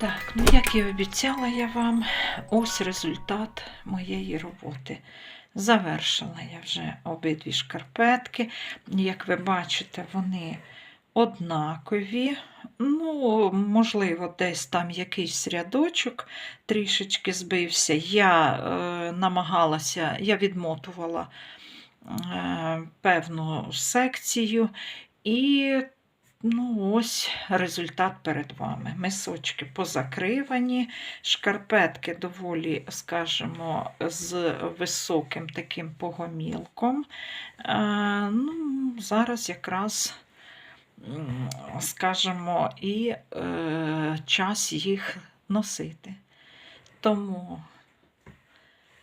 Так, ну як і обіцяла я вам, ось результат моєї роботи. Завершила я вже обидві шкарпетки. Як ви бачите, вони однакові. Ну, можливо, десь там якийсь рядочок трішечки збився. Я е, намагалася, я відмотувала е, певну секцію і Ну, ось результат перед вами. Мисочки позакривані, шкарпетки доволі, скажімо, з високим таким погомілком. Е, ну, Зараз якраз, скажімо, і е, час їх носити. Тому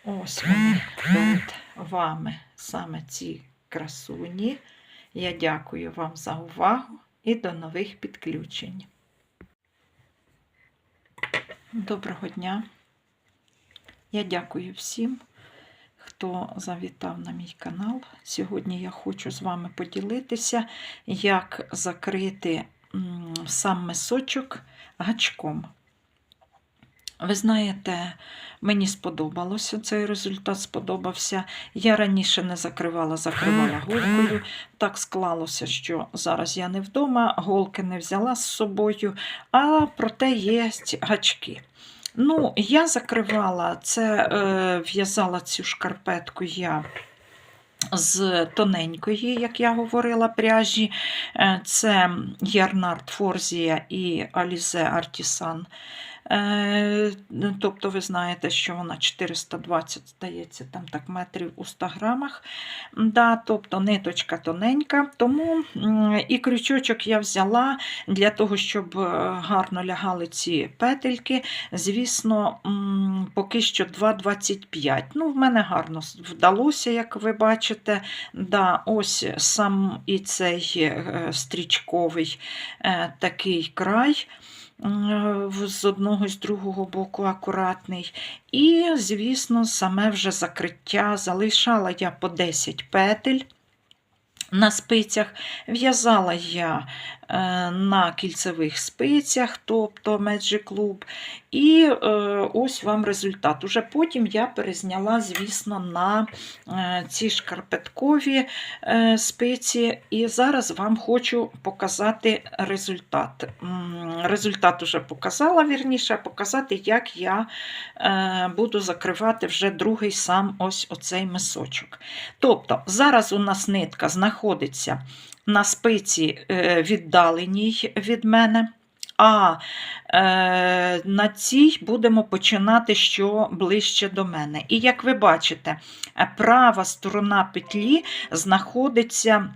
ось вони перед вами саме ці красуні. Я дякую вам за увагу і до нових підключень. Доброго дня. Я дякую всім, хто завітав на мій канал. Сьогодні я хочу з вами поділитися, як закрити сам мисочок гачком. Ви знаєте, мені сподобалося цей результат, сподобався. Я раніше не закривала, закривала голкою. Так склалося, що зараз я не вдома, голки не взяла з собою, а проте є гачки. Ну, я закривала це, е, в'язала цю шкарпетку я. З тоненької, як я говорила, пряжі, Е, це Ярнард Форзія і Alize Artisan. Е, Тобто, ви знаєте, що вона 420, здається, там так метрів у 100 грамах. Да, Тобто ниточка тоненька. Тому і крючочок я взяла для того, щоб е, гарно лягали ці петельки. Звісно, поки що 2,25. Ну, В мене гарно вдалося, як ви бачите. Да, Ось сам і цей е, стрічковий такий край з одного і з другого боку акуратний. І, звісно, саме вже закриття залишала я по 10 петель. На спицях в'язала я е, на кільцевих спицях, тобто Magic Club. І е, ось вам результат. Уже потім я перезняла, звісно, на е, ці шкарпеткові е, спиці. І зараз вам хочу показати результат. Результат уже показала, вірніше, показати, як я буду закривати вже другий сам ось оцей мисочок. Тобто, зараз у нас нитка знаходиться на спиці віддаленій від мене. А е, на цій будемо починати що ближче до мене. І як ви бачите, е, права сторона петлі знаходиться.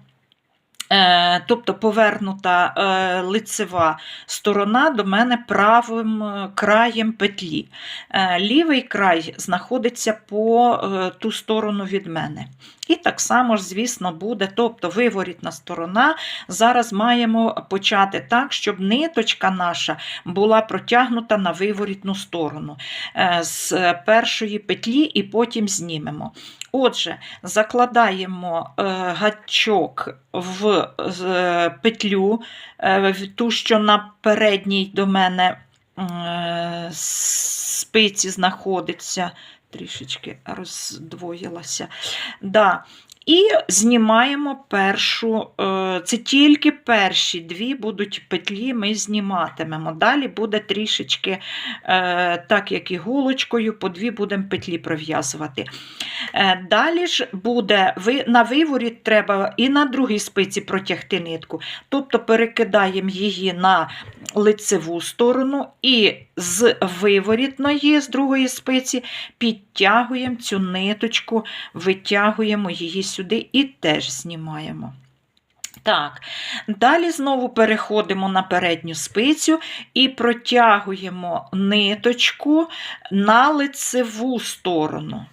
Е, Тобто повернута е, лицева сторона до мене правим е, краєм петлі. Лівий край знаходиться по ту сторону від мене. І так само ж, звісно, буде, тобто виворітна сторона. Зараз маємо почати так, щоб ниточка наша була протягнута на виворітну сторону з першої петлі і потім знімемо. Отже, закладаємо гачок в петлю, е, ту, що на передній до мене е, спиці знаходиться, трішечки роздвоїлася. Да. І знімаємо першу, е, це тільки перші дві будуть петлі, ми зніматимемо. Далі буде трішечки, е, так як і голочкою, по дві будемо петлі пров'язувати. Е, Далі ж буде на виворіт треба і на другій спиці протягти нитку. Тобто перекидаємо її на лицеву сторону і з виворітної, з другої спиці, підтягуємо цю ниточку, витягуємо її сюди і теж знімаємо. Так, далі знову переходимо на передню спицю і протягуємо ниточку на лицеву сторону.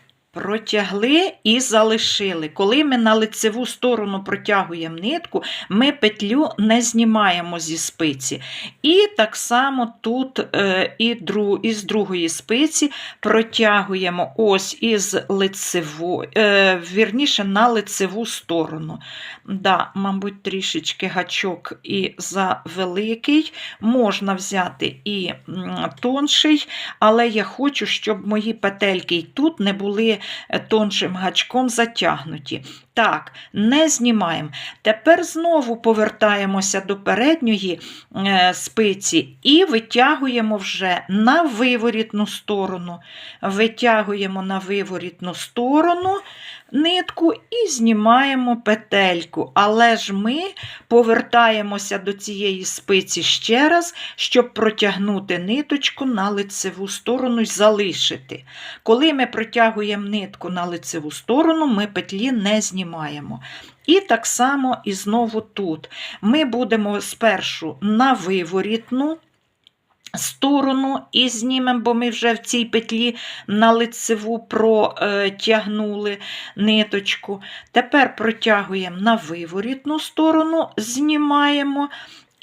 Протягли і залишили. Коли ми на лицеву сторону протягуємо нитку, ми петлю не знімаємо зі спиці. І так само тут е, і, дру, із другої спиці протягуємо ось із лицевої, е, вірніше на лицеву сторону. Да, Мабуть, трішечки гачок і завеликий. Можна взяти і тонший, але я хочу, щоб мої петельки і тут не були тоншим гачком затягнуті. Так, не знімаємо. Тепер знову повертаємося до передньої е, спиці і витягуємо вже на виворітну сторону. Витягуємо на виворітну сторону нитку і знімаємо петельку. Але ж ми повертаємося до цієї спиці ще раз, щоб протягнути ниточку на лицеву сторону і залишити. Коли ми протягуємо нитку на лицеву сторону, ми петлі не знімаємо. І так само і знову тут. Ми будемо спершу на виворітну сторону і знімемо, бо ми вже в цій петлі на лицеву протягнули ниточку. Тепер протягуємо на виворітну сторону, знімаємо.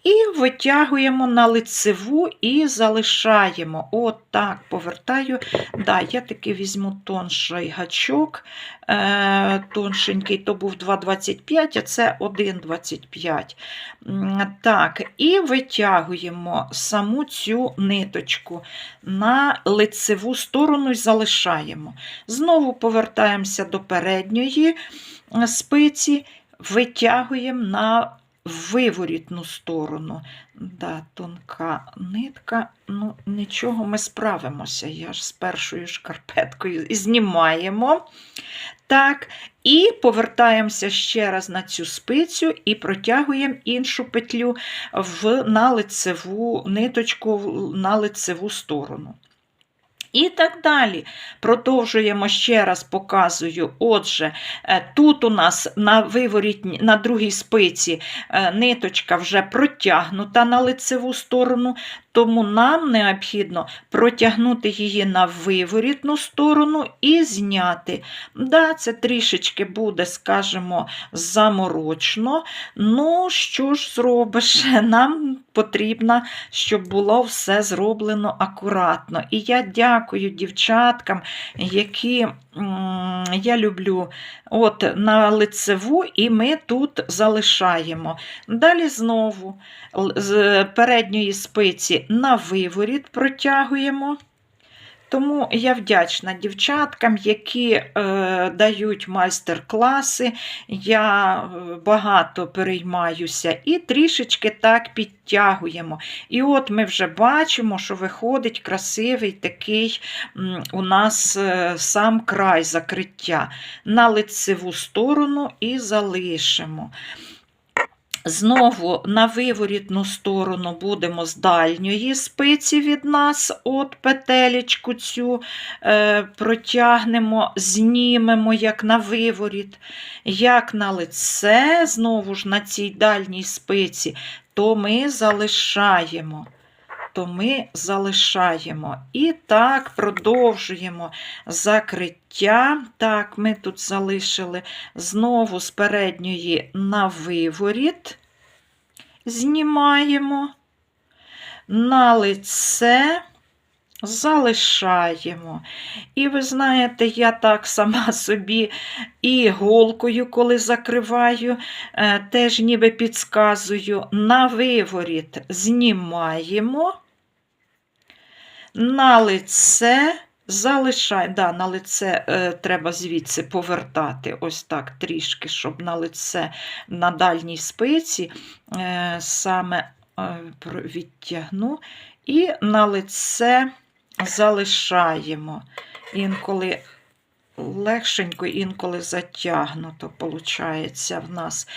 І витягуємо на лицеву і залишаємо. От так, повертаю. Да, Я таки візьму тонший гачок, е, тоншенький, то був 2,25, а це 1,25. Так, і витягуємо саму цю ниточку на лицеву сторону і залишаємо. Знову повертаємося до передньої спиці, витягуємо на виворітну сторону. Да, Тонка нитка, ну нічого, ми справимося. Я ж з першою шкарпеткою знімаємо. Так, і повертаємося ще раз на цю спицю і протягуємо іншу петлю в, на лицеву ниточку на лицеву сторону. І так далі. Продовжуємо ще раз показую. Отже, е, тут у нас на виворітні, на другій спиці е, ниточка вже протягнута на лицеву сторону, тому нам необхідно протягнути її на виворітну сторону і зняти. Да, це трішечки буде, скажімо, заморочно. Ну, що ж зробиш? Нам потрібно, щоб було все зроблено акуратно. І я дякую дівчаткам, які я люблю от на лицеву, і ми тут залишаємо. Далі знову з передньої спиці на виворіт протягуємо. Тому я вдячна дівчаткам, які е, дають майстер-класи. Я е, багато переймаюся і трішечки так підтягуємо. І от ми вже бачимо, що виходить красивий такий у нас е, сам край закриття на лицеву сторону і залишимо. Знову на виворітну сторону будемо з дальньої спиці від нас, от петелечку цю е, протягнемо, знімемо, як на виворіт, як на лице, знову ж на цій дальній спиці, то ми залишаємо. То ми залишаємо. І так продовжуємо закриття. Так, ми тут залишили знову з передньої на виворіт, знімаємо, на лице залишаємо. І ви знаєте, я так сама собі і голкою, коли закриваю, е, теж ніби підсказую, на виворіт знімаємо, на лице залишаємо. Да, на лице е, треба звідси повертати ось так трішки, щоб на лице на дальній спиці е, саме е, відтягну, і на лице залишаємо. Інколи легшенько, інколи затягнуто, виходить, в нас.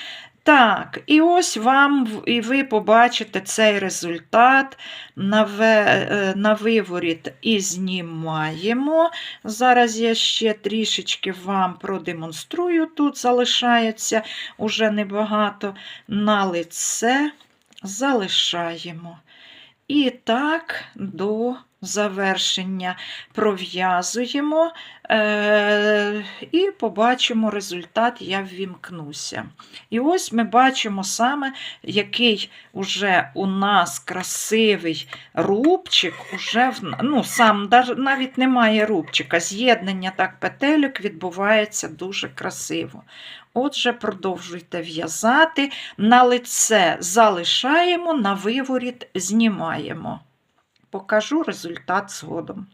Так, і ось вам, і ви побачите цей результат е, на виворіт і знімаємо. Зараз я ще трішечки вам продемонструю. Тут залишається уже небагато. На лице залишаємо. І так до завершення пров'язуємо е- і побачимо результат, я ввімкнуся. І ось ми бачимо саме, який уже у нас красивий рубчик, уже в, ну, сам навіть немає рубчика. З'єднання так петельок відбувається дуже красиво. Отже, продовжуйте в'язати, на лице залишаємо, на виворіт знімаємо. Покажу результат згодом.